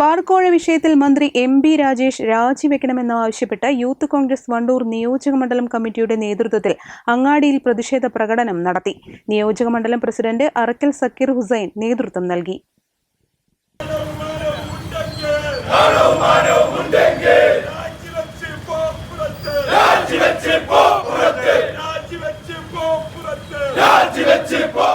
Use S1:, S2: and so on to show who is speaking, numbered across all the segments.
S1: ബാർക്കോഴ വിഷയത്തിൽ മന്ത്രി M B Rajesh രാജിവെക്കണമെന്ന് ആവശ്യപ്പെട്ട് യൂത്ത് കോൺഗ്രസ് വണ്ടൂർ നിയോജക മണ്ഡലം കമ്മിറ്റിയുടെ നേതൃത്വത്തിൽ അങ്ങാടിയിൽ പ്രതിഷേധ പ്രകടനം നടത്തി. നിയോജക മണ്ഡലം പ്രസിഡന്റ് അറക്കൽ സക്കീർ ഹുസൈൻ നേതൃത്വം നൽകി.
S2: രാജിവെച്ച് പോ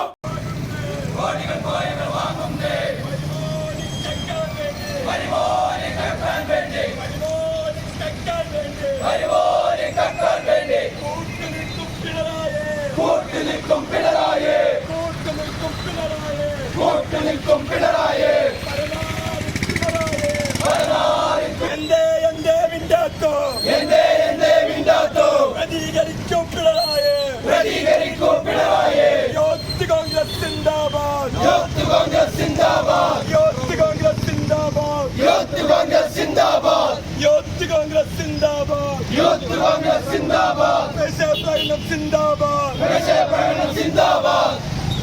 S2: സിന്ദാബാദ്. യൂത്ത് കോൺഗ്രസ് സിന്ദാബാദ്. യൂത്ത് കോൺഗ്രസ് സിന്ദാബാദ്. യൂത്ത് കോൺഗ്രസ് സിന്ദാബാദ്. യൂത്ത് കോൺഗ്രസ് സിന്ദാബാദ്. യൂത്ത് കോൺഗ്രസ് സിന്ദാബാദ്. ദേശീയപ്രകടനം സിന്ദാബാദ്. ദേശീയപ്രകടനം സിന്ദാബാദ്.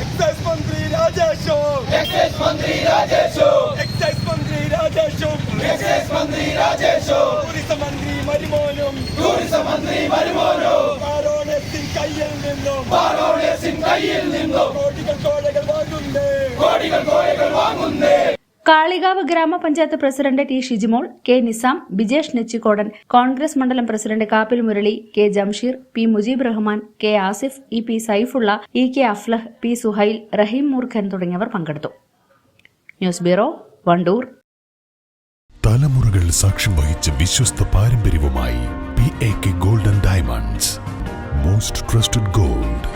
S2: എക്സൈസ് മന്ത്രി രാജേഷോ. എക്സൈസ് മന്ത്രി രാജേഷോ. എക്സൈസ് മന്ത്രി രാജേഷോ. എക്സൈസ് മന്ത്രി രാജേഷോ. ടൂറിസം മന്ത്രി മരുമോനും. ടൂറിസം മന്ത്രി മരുമോനും.
S3: കാളികാവ് ഗ്രാമപഞ്ചായത്ത് president T Shijimol K Nizam Bijesh Nechikodan Congress മണ്ഡലം president Kappil Murali K Jamsheer P Mujeeb Rahman K Asif E P Saifulla E K Aflah P Suhail Raheem Moorkhan തുടങ്ങിയവർ പങ്കെടുത്തു. News bureau Wandoor.
S4: തലമുറകൾ സാക്ഷ്യം വഹിച്ച വിശ്വസ്ത പാരമ്പര്യവുമായി P A K golden diamonds. Most trusted gold.